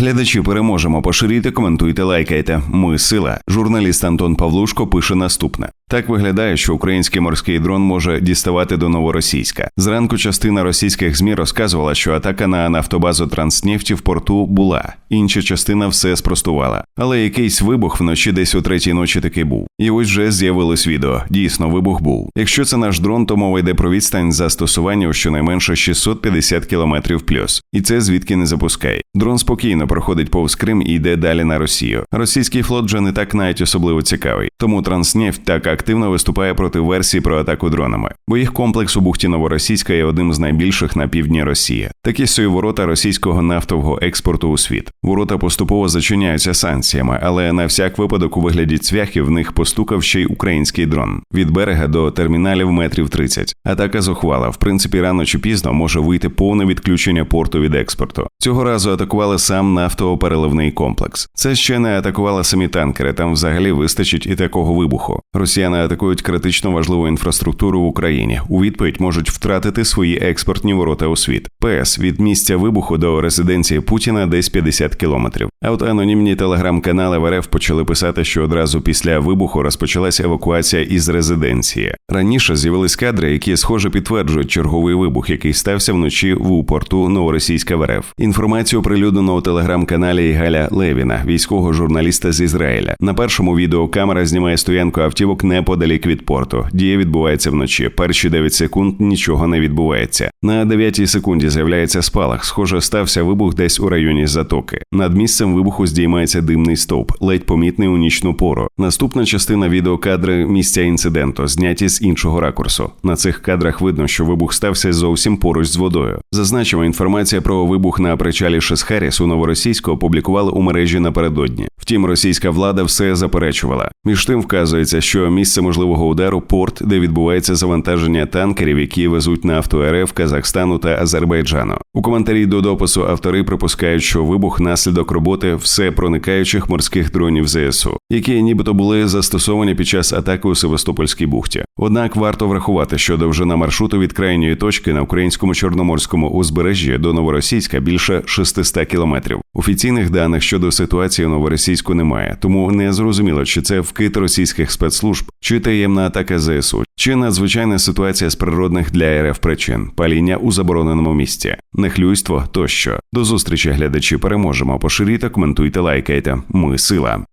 Глядачі переможемо. Поширюйте, коментуйте, лайкайте. Ми сила. Журналіст Антон Павлушко пише наступне. Так виглядає, що український морський дрон може діставати до новоросійська. Зранку частина російських змі розказувала, що атака на нафтобазу Транснефті в порту була. Інша частина все спростувала. Але якийсь вибух вночі десь о третій ночі таки був. І ось вже з'явилось відео. Дійсно, вибух був. Якщо це наш дрон, то мова йде про відстань застосування у щонайменше 650 км плюс. І це звідки не запускає. Дрон спокійно проходить повз Крим і йде далі на Росію. Російський флот вже не так навіть особливо цікавий. Тому Транснефть так активно виступає проти версії про атаку дронами, бо їх комплекс у бухті Новоросійська є одним з найбільших на півдні Росії. Такі свої ворота російського нафтового експорту у світ. Ворота поступово зачиняються санкціями, але на всяк випадок у вигляді цвяхів в них постукав ще й український дрон від берега до терміналів метрів 30. Атака зухвала. В принципі, рано чи пізно може вийти повне відключення порту від експорту. Цього разу атакували сам нафтово-переливний комплекс. Це ще не атакували самі танкери. Там взагалі вистачить і такого вибуху. Росіяни атакують критично важливу інфраструктуру в Україні. У відповідь можуть втратити свої експортні ворота у світ. ПС від місця вибуху до резиденції Путіна десь 50 кілометрів. А от анонімні телеграм-канали в РФ почали писати, що одразу після вибуху розпочалася евакуація із резиденції. Раніше з'явились кадри, які схоже підтверджують черговий вибух, який стався вночі в порту Новоросійська в РФ. Інформацію оприлюднено у телеграм-каналі Галя Левіна, військового журналіста з Ізраїля. На першому відео камера знімає стоянку автівок неподалік від порту. Дія відбувається вночі. Перші 9 секунд нічого не відбувається. На 9 секунді з'являється спалах. Схоже, стався вибух десь у районі затоки. Над місцем вибуху здіймається димний стовп, ледь помітний у нічну пору. Наступна частина відеокадри місця інциденту, зняті з іншого ракурсу. На цих кадрах видно, що вибух стався зовсім поруч з водою. Зазначимо, інформація про вибух на причалі Шесхеріс у Новоросійську опублікували у мережі напередодні. Втім, російська влада все заперечувала. Між тим вказується, що місце можливого удару порт, де відбувається завантаження танкерів, які везуть нафту РФ, Казахстану та Азербайджану. У коментарі до допису автори припускають, що вибух наслідок роботи все проникаючих морських дронів ЗСУ, які нібито були застосовані під час атаки у Севастопольській бухті. Однак варто врахувати, що довжина маршруту від крайньої точки на українському чорноморському узбережжі до Новоросійська більше 600 кілометрів. Офіційних даних щодо ситуації у Новоросійську немає, тому не зрозуміло, чи це вкид російських спецслужб, чи таємна атака ЗСУ, чи надзвичайна ситуація з природних для РФ причин, паління у забороненому місці, нехлюйство тощо. До зустрічі глядачі переможемо. Поширюйте, коментуйте, лайкайте. Ми сила.